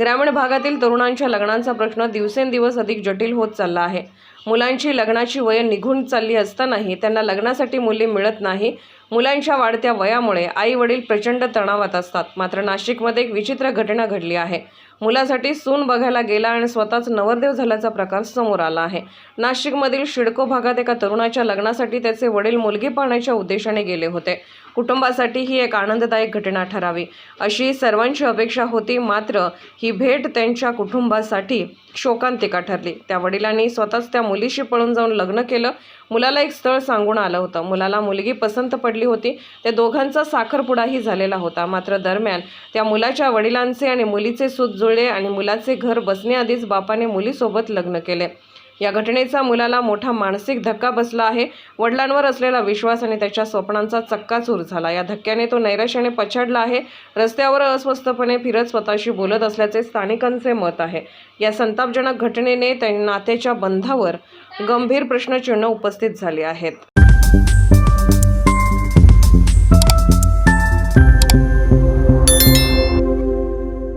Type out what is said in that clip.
ग्रामीण भागातील तरुणांच्या लग्नांचा प्रश्न दिवसेंदिवस अधिक जटिल होत चालला आहे. मुलांची लग्नाची वय निघून चालली असतानाही त्यांना लग्नासाठी मुले मिळत नाही. मुलांच्या वाढत्या वयामुळे आई वडील प्रचंड तणावात असतात. मात्र नाशिकमध्ये एक विचित्र घटना घडली आहे. मुलासाठी सून बघायला गेला आणि स्वतःच नवरदेव झाल्याचा प्रकार समोर आला आहे. नाशिकमधील शिडको भागात एका तरुणाच्या लग्नासाठी त्याचे वडील मुलगी पाहण्याच्या उद्देशाने गेले होते. कुटुंबासाठी ही एक आनंददायक घटना ठरावी. अशी सर्वांची अपेक्षा होती मात्र ही भेट त्यांच्या कुटुंबासाठी शोकांतिका ठरली. त्या वडिलांनी स्वतःच त्या मुलीशी पळून जाऊन लग्न केलं. मुलाला एक स्थळ सांगून आलं होतं. मुलाला मुलगी पसंत पडली होती. त्या दोघांचा साखरपुडाही झालेला होता. मात्र दरम्यान त्या मुलाच्या वडिलांचे आणि मुलीचे सूत जुळले आणि मुलाचे घर बसण्याआधीच बापाने मुलीसोबत लग्न केले. या घटनेचा मुलाला मोठा मानसिक धक्का बसला आहे. वडिलांवर असलेला विश्वास आणि त्याच्या स्वप्नांचा चक्काचूर झाला. या धक्क्याने तो नैराश्याने पछाडला आहे. रस्त्यावर अस्वस्थपणे फिरत स्वतःशी बोलत असल्याचे स्थानिकांचे मत आहे. या संतापजनक घटनेने त्या नात्याच्या बंधावर गंभीर प्रश्नचिन्ह उपस्थित झाले आहेत.